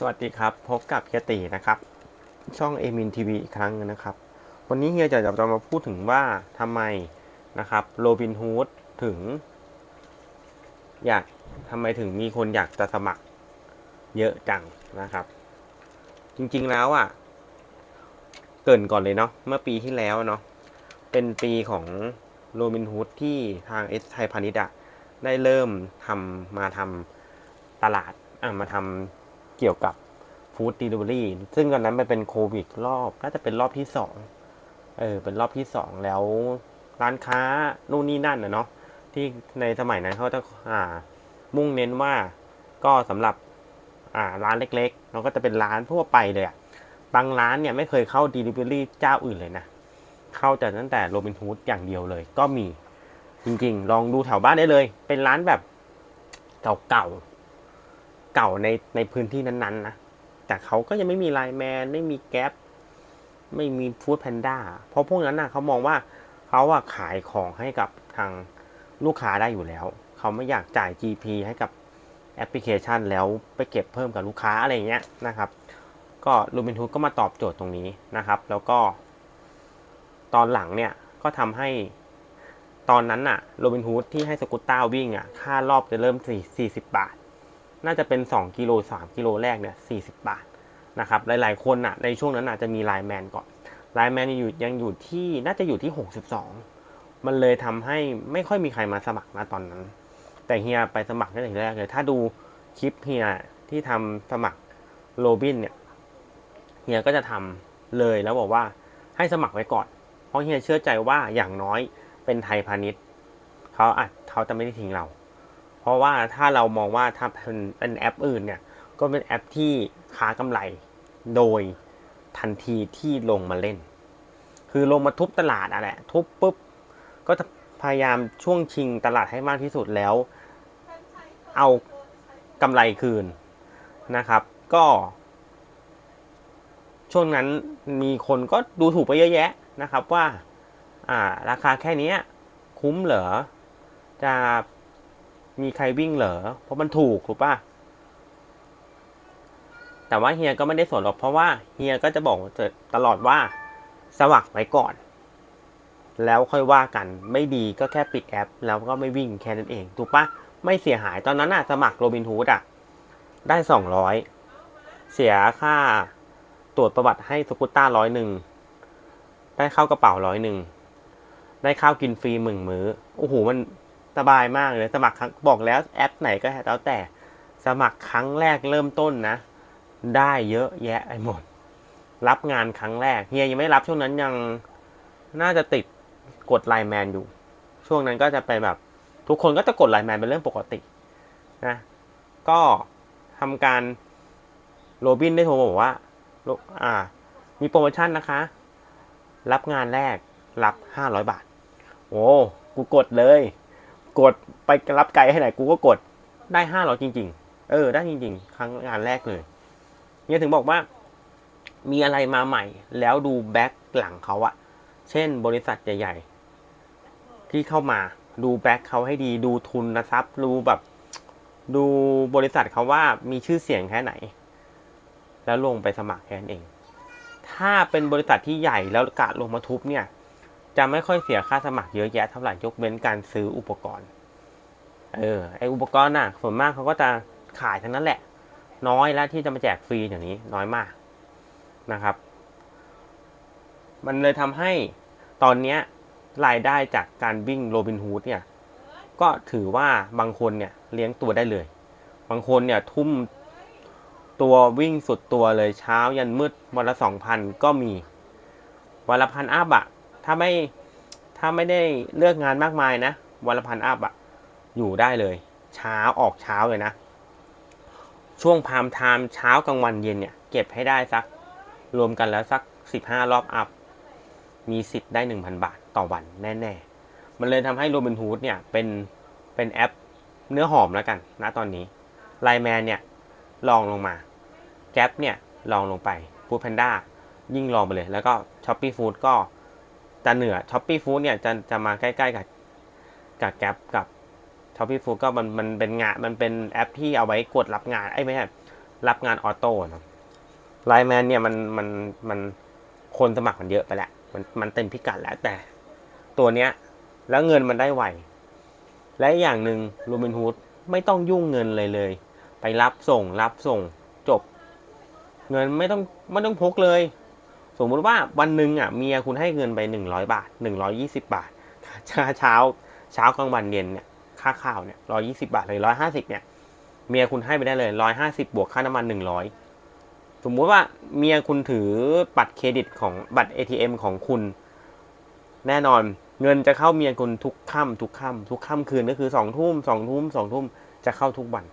สวัสดีครับ พบกับเฮียตีนะครับ ช่องเอมินทีวีอีกครั้งนะครับ วันนี้เฮียจะจะมาพูดถึงว่าทำไมนะครับโรบินฮูดถึง อยากทำไมถึงมีคนอยากจะสมัครเยอะจังนะครับ จริงๆแล้วอะ เกินก่อนเลยเนาะเมื่อปีที่แล้วเนาะเป็นปีของโรบินฮูดที่ทางเอสไทยพาณิชย์อะได้เริ่มทำมาทำตลาดอะมาทำ เกี่ยวกับฟู้ด e ด i เวอรี่ซึ่งตอนนั้นมันเป็นโควิดรอบน่าจะเป็นรอบที่สองเออเป็นรอบที่สองแล้วร้านค้านู่นนี่นั่นนะเนาะที่ในสมัยนั้นเขาจะอ่า มุ่งเน้นว่าก็สำหรับอ่าร้านเล็กๆเราก็จะเป็นร้านทั่วไปเลยอะบางร้านเนี่ยไม่เคยเข้า Delivery เจ้าอื่นเลยนะ เข้าแต่ตั้งแต่โรบินฮูดอย่างเดียวเลย ก็มีจริงๆ ลองดูแถวบ้านได้เลย เป็นร้านแบบเก่าๆ เก่าในในพื้นที่นั้นๆนะแต่เขาก็ยังไม่มีไลน์แมนไม่มีแก๊ปไม่มีฟู้ดแพนด้าเพราะพวกนั้นนะเขามองว่าเขาอะขายของให้กับทางลูกค้าได้อยู่แล้ว เขาไม่อยากจ่าย GP ให้กับแอปพลิเคชันแล้วไปเก็บเพิ่มกับลูกค้าอะไรเงี้ยนะครับ ก็รูบินฮูก็มาตอบโจทย์ตรงนี้นะครับ แล้วก็ ตอนหลังเนี่ยก็ทำให้ตอนนั้นน่ะโรบินฮูดที่ให้สกูตต้าวิ่งอะ ค่ารอบจะเริ่ม4 40บาท น่าจะเป็น 2กิโล3กิโลแรกเนี่ย40บาทนะครับหลายๆคนน่ะในช่วงนั้นอาจจะมีไลน์แมนก่อนไลน์แมนอยู่ยังอยู่ที่น่าจะอยู่ที่ 62 มันเลยทำให้ไม่ค่อยมีใครมาสมัครนะตอนนั้น แต่เฮียไปสมัครตั้งแต่แรกเลยถ้าดูคลิปเฮียที่ทำสมัครโรบินเนี่ยเฮียก็จะทำเลยแล้วบอกว่าให้สมัครไว้ก่อน เพราะเฮียเชื่อใจว่าอย่างน้อยเป็นไทยพาณิชย์เขาอาจเขาจะไม่ได้ทิ้งเรา ราะว่าถ้าเรามองว่าถ้าเป็นเป็นแอปอื่นเนี่ย ก็เป็นแอปที่ค้ากำไรโดยทันทีที่ลงมาเล่น คือลงมาทุบตลาดอะแหละทุบปุ๊บก็พยายามช่วงชิงตลาดให้มากที่สุดแล้ว เอากำไรคืนนะครับ ก็ ช่วงนั้นมีคนก็ดูถูกไปเยอะแยะนะครับว่า อ่า ราคาแค่นี้คุ้มเหรอจะ มีใครวิ่งเหรอ เพราะมันถูกถูกป่ะแต่ว่าเฮียก็ไม่ได้สนหรอกเพราะว่าเฮียก็จะบอกตลอดว่าสมัครไว้ก่อน แล้วค่อยว่ากันไม่ดีก็แค่ปิดแอป แล้วก็ไม่วิ่งแค่นั้นเอง ถูกปะไม่เสียหายตอนนั้นอะสมัครโรบินฮูดอะได้สองร้อยเสียค่าตรวจประวัติให้สกุตต้าร้อยหนึ่งได้เข้ากระเป๋าร้อยหนึ่งได้ข้าวกินฟรีหนึ่งมื้อโอ้โหมัน สบายมากเลยสมัครครั้งบอกแล้วแอปไหนก็แล้วแต่สมัครครั้งแรกเริ่มต้นนะ ได้เยอะแยะไปหมด รับงานครั้งแรกเฮียยังไม่รับช่วงนั้นยังน่าจะติดกดไลน์แมนอยู่ ช่วงนั้นก็จะเป็นแบบ ทุกคนก็จะกดไลน์แมนเป็นเรื่องปกตินะก็ทำการโรบินได้โทรมาบอกว่าอ่า มีโปรโมชั่นนะคะ รับงานแรกรับห้าร้อยบาท โอ้กูกดเลย กดไปรับไกลให้ไหนกูก็กดได้ห้าร้อยจริง ๆ เออ ได้จริง ๆ ครั้งงานแรกเลย เนี่ยถึงบอกว่า มีอะไรมาใหม่ แล้วดูแบ็คหลังเขาอะเช่น บริษัทใหญ่ ๆ ที่เข้ามาดูแบ็คเขาให้ดีดูทุนทรัพย์ดูแบบ ดูบริษัทเขาว่ามีชื่อเสียงแค่ไหน แล้วลงไปสมัครแค่นั้นเอง ถ้าเป็นบริษัทที่ใหญ่แล้วกะลงมาทุบเนี่ย จะไม่ค่อยเสียค่าสมัครเยอะแยะเท่าไหร่ยกเว้นการซื้ออุปกรณ์ เออไออุปกรณ์น่ะส่วนมากเขาก็จะขายทั้งนั้นแหละ น้อยแล้วที่จะมาแจกฟรีอย่างนี้น้อยมากนะครับ มันเลยทำให้ตอนเนี้ยรายได้จากการวิ่งโรบินฮูดเนี่ย ก็ถือว่าบางคนเนี่ยเลี้ยงตัวได้เลย บางคนเนี่ยทุ่มตัววิ่งสุดตัวเลยเช้ายันมืดวันละสองพันก็มีวันละพันอัพอะ ถ้าไม่ถ้าไม่ได้เลือกงานมากมายนะวันละพันอัพอะอยู่ได้เลย เช้าออกเช้าเลยนะ ช่วงพามไทม์เช้ากลางวันเย็นเนี่ย เก็บให้ได้สัก รวมกันแล้วสักสิบห้ารอบอัพ มีสิทธิ์ได้หนึ่งพันบาทต่อวันแน่ ๆ มันเลยทำให้โรบินฮูดเนี่ยเป็นเป็นแอปเนื้อหอมแล้วกันนะตอนนี้ไลแมนเนี่ยลองลงมาแก๊ปเนี่ยลองลงไปฟูดแพนด้ายิ่งลองไปเลย แล้วก็ช้อปปี้ฟู้ดก็ จะเหนือช้อปปี้ฟู้ดเนี่ยจะจะมาใกล้ๆกับกับแก๊ปกับช้อปปี้ฟู้ดก็มันมันเป็นงานมันเป็นแอปที่เอาไว้กดรับงานไอ้ไม่ใช่รับงานออโต้เนอะไลแมนเนี่ยมันมันมันคนสมัครมันเยอะไปแหละมันมันเต็มพิกัดแล้วแต่ ตัวเนี้ย แล้วเงินมันได้ไวและอีกอย่างหนึ่งโรบินฮูดไม่ต้องยุ่งเงินเลยเลย ไปรับส่งรับส่งจบ เงินไม่ต้องไม่ต้องพกเลย สมมุติว่าวันหนึ่งอะเมียคุณให้เงินไปหนึ่งร้อยบาทหนึ่งร้อยี่สิบาทเช้าเช้าเช้ากลางวันเย็นเนี่ยค่าข้าวเนี่ยร้อยี่สิบาทเลยร้อยห้าสิบเนี่ยเมียคุณให้ไปได้เลยร้อยห้าสิบวกค่าน้ำมันหนึ่งร้อยสมมุติว่าเมียคุณถือบัตรเครดิตของบัตร ATM ของคุณ แน่นอนเงินจะเข้าเมียคุณทุกค่ำทุกค่ำทุกค่ำคืนก็คือสองทุ่มสองทุ่มสองทุ่มจะเข้าทุกวัน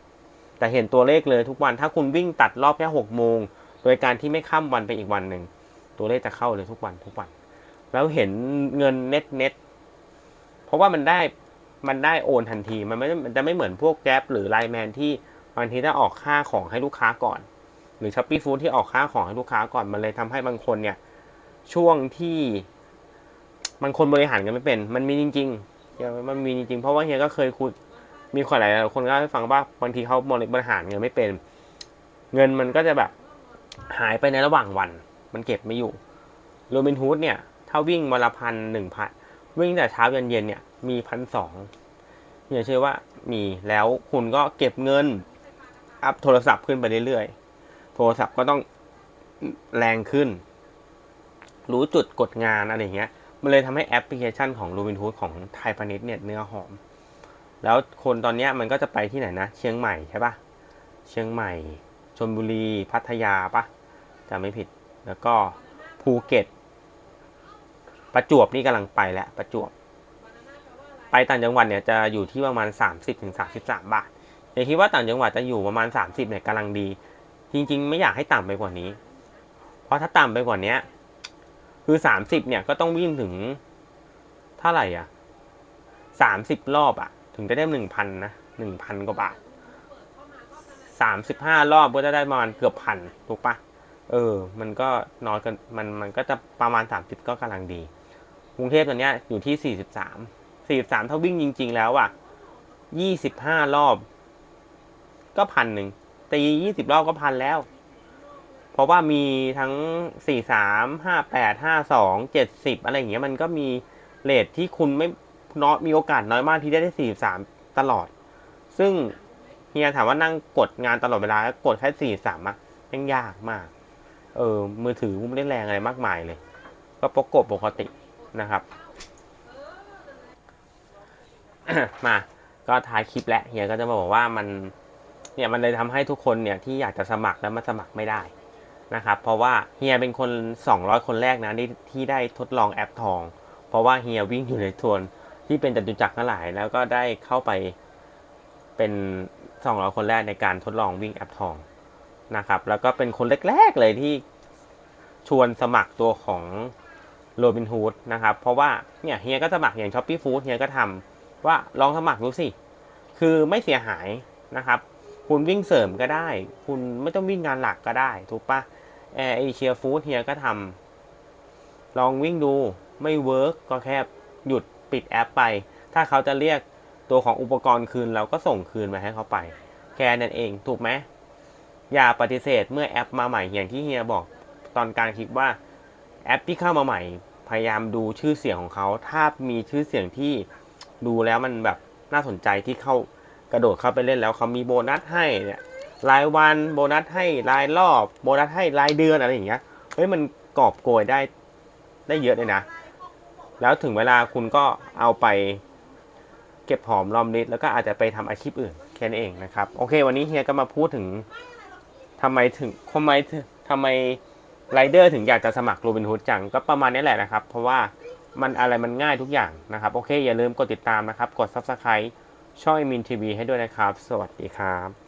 แต่เห็นตัวเลขเลยทุกวันถ้าคุณวิ่งตัดรอบแค่หกโมง โดยการที่ไม่ข้ามวันไปอีกวันหนึ่ง ตัวเลขจะเข้าเลยทุกวันทุกวัน แล้วเห็นเงินเน็ตเน็ตเพราะว่ามันได้มันได้โอนทันที มันไม่มันจะไม่เหมือนพวกแก๊ปหรือไลแมนที่บางทีถ้าออกค่าของให้ลูกค้าก่อน หรือช้อปปี้ฟู้ดที่ออกค่าของให้ลูกค้าก่อนมันเลยทำให้บางคนเนี่ย ช่วงที่บางคนบริหารกันไม่เป็น มันมีจริงๆเฮียมันมีจริงๆ เพราะว่าเฮียก็เคยคุยมีคนหลายคนก็เล่าให้ฟังว่าบางทีเขาบริหารเงินไม่เป็น เงินมันก็จะแบบหายไปในระหว่างวัน มันเก็บไม่อยู่โรบินฮูดเนี่ย ถ้าวิ่งวันละพันหนึ่งพันวิ่งแต่เช้าเย็นเย็นเนี่ยมีพันสองเฮียเชื่อว่ามีแล้วคุณก็เก็บเงิน อัพโทรศัพท์ขึ้นไปเรื่อยๆ โทรศัพท์ก็ต้องแรงขึ้น รู้จุดกดงานอะไรเงี้ย มันเลยทำให้แอปพลิเคชันของ Robin Hood ของไทยพาณิชย์เนี่ยเนื้อหอม แล้วคนตอนเนี้ยมันก็จะไปที่ไหนนะ เชียงใหม่ใช่ปะเชียงใหม่ชลบุรีพัทยาปะจำไม่ผิด แล้วก็ภูเก็ต ประจวบนี่กำลังไปแล้วประจวบ ไปต่างจังหวัดเนี่ยจะอยู่ที่ประมาณ 30-33ถึงบาทอย่าคิดว่าต่างจังหวัดจะอยู่ประมาณ 30เนี่ยกำลังดี จริง ๆ ไม่อยากให้ต่ำไปกว่านี้ เพราะถ้าต่ำไปกว่านี้คือ 30เนี่ยก็ต้องวิ่งถึงเท่าไหร่อะ30 รอบอะ ถึงจะได้หนึ่งพันนะหนึ่งพันกว่าบาทสามสิบห้ารอบก็จะได้ประมาณเกือบพันถูกปะ เออ มันก็น้อยกันมันมันก็จะประมาณสามสิบก็กำลังดี กรุงเทพตอนเนี้ยอยู่ที่สี่สิบสามสี่สิบสามถ้าวิ่งจริง ๆ แล้วอะยี่สิบห้ารอบ ก็พันหนึ่งตียี่สิบรอบก็พันแล้ว เพราะว่ามีทั้งสี่สามห้าแปดห้าสองเจ็ดสิบอะไรอย่างเงี้ยมันก็มีเลทที่คุณไม่น้อยมีโอกาสน้อยมากที่ได้ได้สี่สามตลอด ซึ่งเฮียถามว่านั่งกดงานตลอดเวลา กดแค่สี่สามอะยังยากมาก เออมือถือไม่ได้แรงอะไรมากมายเลย ก็ปกบปกตินะครับ มาก็ท้ายคลิปแล้วเฮียก็จะมาบอกว่ามันเนี่ยมันเลยทำให้ทุกคนเนี่ยที่อยากจะสมัครแล้วมาสมัครไม่ได้นะครับ เพราะว่าเฮียเป็นคน 200 คนแรกนะที่ที่ได้ทดลองแอปทอง เพราะว่าเฮียวิ่งอยู่ในทวนที่เป็นจตุจักรทั้งหลาย แล้วก็ได้เข้าไปเป็น 200 คนแรกในการทดลองวิ่งแอปทอง นะครับ แล้วก็เป็นคนแรกๆเลยที่ชวนสมัครตัวของโรบินฮูดนะครับ เพราะว่าเนี่ยเฮียก็สมัครอย่างช้อปปี้ฟู้ดเฮียก็ทำว่าลองสมัครดูสิ คือไม่เสียหายนะครับ คุณวิ่งเสริมก็ได้ คุณไม่ต้องวิ่งงานหลักก็ได้ ถูกปะแอร์เอเชียฟู้ดเฮียก็ทำลองวิ่งดูไม่เวิร์กก็แค่หยุดปิดแอปไป ถ้าเขาจะเรียกตัวของอุปกรณ์คืนเราก็ส่งคืนมาให้เขาไป แค่นั้นเองถูกไหม อย่าปฏิเสธเมื่อแอปมาใหม่อย่างที่เฮียบอกตอนการคลิปว่าแอปที่เข้ามาใหม่ พยายามดูชื่อเสียงของเขา ถ้ามีชื่อเสียงที่ดูแล้วมันแบบน่าสนใจที่เข้ากระโดดเข้าไปเล่นแล้วเขามีโบนัสให้เนี่ยรายวันโบนัสให้รายรอบโบนัสให้รายเดือนอะไรอย่างเงี้ยเฮ้ยมันกอบโกยได้ได้เยอะเลยนะ แล้วถึงเวลาคุณก็เอาไปเก็บหอมรอมริดแล้วก็อาจจะไปทำอาชีพอื่นแค่นั้นเองนะครับ โอเค วันนี้เฮียก็มาพูดถึง ทำไมถึงทำไมทำไมไรเดอร์ถึงอยากจะสมัครโรบินฮูดจังก็ประมาณนี้แหละนะครับ เพราะว่ามันอะไรมันง่ายทุกอย่างนะครับ โอเค อย่าลืมกดติดตามนะครับ กด Subscribe ช่องมินทีวีให้ด้วยนะครับ สวัสดีครับ